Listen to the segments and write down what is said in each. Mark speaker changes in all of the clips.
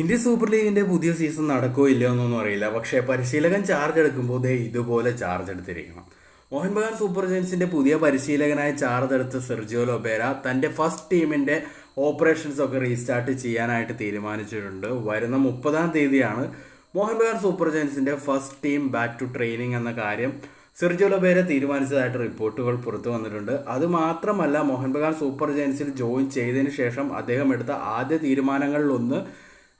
Speaker 1: Indian super ലീഗിന്റെ പുതിയ season നടക്കോ ഇല്ലയോ എന്നൊന്നും അറിയില്ല. പക്ഷേ പരിശീലകൻ ചാർജ് എടുക്കുമ്പോൾ ദേ ഇതുപോലെ ചാർജ് എടുത്തിരിക്കണം. മോഹൻ ബഗാൻ സൂപ്പർ ജയൻസിന്റെ പുതിയ പരിശീലകനായി ചാർജ് എടുത്ത സെർജിയോ ലൊബേര തന്റെ ഫസ്റ്റ് ടീമിന്റെ ഓപ്പറേഷൻസ് ഒക്കെ റീസ്റ്റാർട്ട് ചെയ്യാനായിട്ട് തീരുമാനിച്ചിട്ടുണ്ട്. വരുന്ന മുപ്പതാം തീയതിയാണ് Mohun Bagan super ജയൻസിന്റെ first team back to training എന്ന കാര്യം സെർജിയോ ലൊബേര തീരുമാനിച്ചതായിട്ട് റിപ്പോർട്ടുകൾ പുറത്തു വന്നിട്ടുണ്ട്. അത് മാത്രമല്ല മോഹൻ ബഗാൻ സൂപ്പർ ജയൻസിൽ ജോയിൻ ചെയ്തതിനു ശേഷം അദ്ദേഹം എടുത്ത ആദ്യ തീരുമാനങ്ങളിലൊന്ന്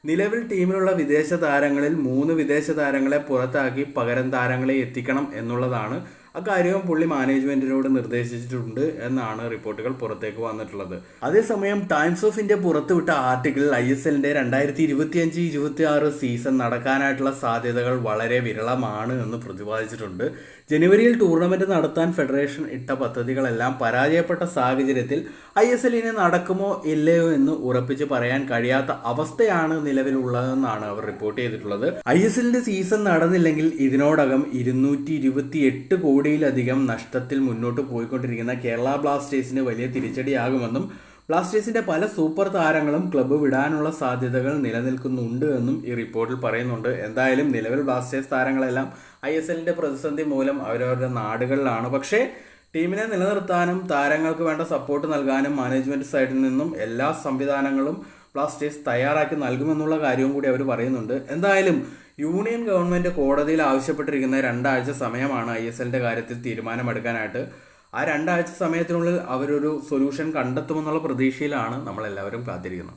Speaker 1: നിലവിൽ ടീമിലുള്ള വിദേശ താരങ്ങളിൽ മൂന്ന് വിദേശ താരങ്ങളെ പുറത്താക്കി പകരം താരങ്ങളെ എത്തിക്കണം എന്നുള്ളതാണ് അക്കാര്യവും പുള്ളി മാനേജ്മെന്റിനോട് നിർദ്ദേശിച്ചിട്ടുണ്ട് എന്നാണ് റിപ്പോർട്ടുകൾ പുറത്തേക്ക് വന്നിട്ടുള്ളത്. അതേസമയം ടൈംസ് ഓഫ് ഇന്ത്യ പുറത്തുവിട്ട ആർട്ടിക്കിളിൽ ഐ എസ് എല്ലിന്റെ രണ്ടായിരത്തി ഇരുപത്തിയഞ്ച് ഇരുപത്തി ആറ് സീസൺ നടക്കാനായിട്ടുള്ള സാധ്യതകൾ വളരെ വിരളമാണ് എന്ന് പ്രതിപാദിച്ചിട്ടുണ്ട്. ജനുവരിയിൽ ടൂർണമെന്റ് നടത്താൻ ഫെഡറേഷൻ ഇട്ട പദ്ധതികളെല്ലാം പരാജയപ്പെട്ട സാഹചര്യത്തിൽ ഐ എസ് എല്ലിന് നടക്കുമോ ഇല്ലയോ എന്ന് ഉറപ്പിച്ച് പറയാൻ കഴിയാത്ത അവസ്ഥയാണ് നിലവിലുള്ളതെന്നാണ് അവർ റിപ്പോർട്ട് ചെയ്തിട്ടുള്ളത്. ഐ എസ് എല്ലിന്റെ സീസൺ നടന്നില്ലെങ്കിൽ ഇതിനോടകം ഇരുന്നൂറ്റി ഇരുപത്തി എട്ട് കോടിയിലധികം നഷ്ടത്തിൽ മുന്നോട്ട് പോയിക്കൊണ്ടിരിക്കുന്ന കേരള ബ്ലാസ്റ്റേഴ്സിന് വലിയ തിരിച്ചടിയാകുമെന്നും ബ്ലാസ്റ്റേഴ്സിന്റെ പല സൂപ്പർ താരങ്ങളും ക്ലബ്ബ് വിടാനുള്ള സാധ്യതകൾ നിലനിൽക്കുന്നുണ്ട് എന്നും ഈ റിപ്പോർട്ടിൽ പറയുന്നുണ്ട്. എന്തായാലും നിലവിൽ ബ്ലാസ്റ്റേഴ്സ് താരങ്ങളെല്ലാം ഐ എസ് എല്ലിന്റെ പ്രതിസന്ധി മൂലം അവരവരുടെ നാടുകളിലാണ്. പക്ഷേ ടീമിനെ നിലനിർത്താനും താരങ്ങൾക്ക് വേണ്ട സപ്പോർട്ട് നൽകാനും മാനേജ്മെന്റ് സൈഡിൽ നിന്നും എല്ലാ സംവിധാനങ്ങളും ബ്ലാസ്റ്റേഴ്സ് തയ്യാറാക്കി നൽകുമെന്നുള്ള കാര്യവും കൂടി അവർ പറയുന്നുണ്ട്. എന്തായാലും യൂണിയൻ ഗവൺമെന്റ് കോടതിയിൽ ആവശ്യപ്പെട്ടിരിക്കുന്ന രണ്ടാഴ്ച സമയമാണ് ഐ എസ് എല്ലിന്റെ കാര്യത്തിൽ തീരുമാനമെടുക്കാനായിട്ട്. ആ രണ്ടാഴ്ച സമയത്തിനുള്ളിൽ അവരൊരു സൊല്യൂഷൻ കണ്ടെത്തുമെന്നുള്ള പ്രതീക്ഷയിലാണ് നമ്മളെല്ലാവരും കാത്തിരിക്കുന്നത്.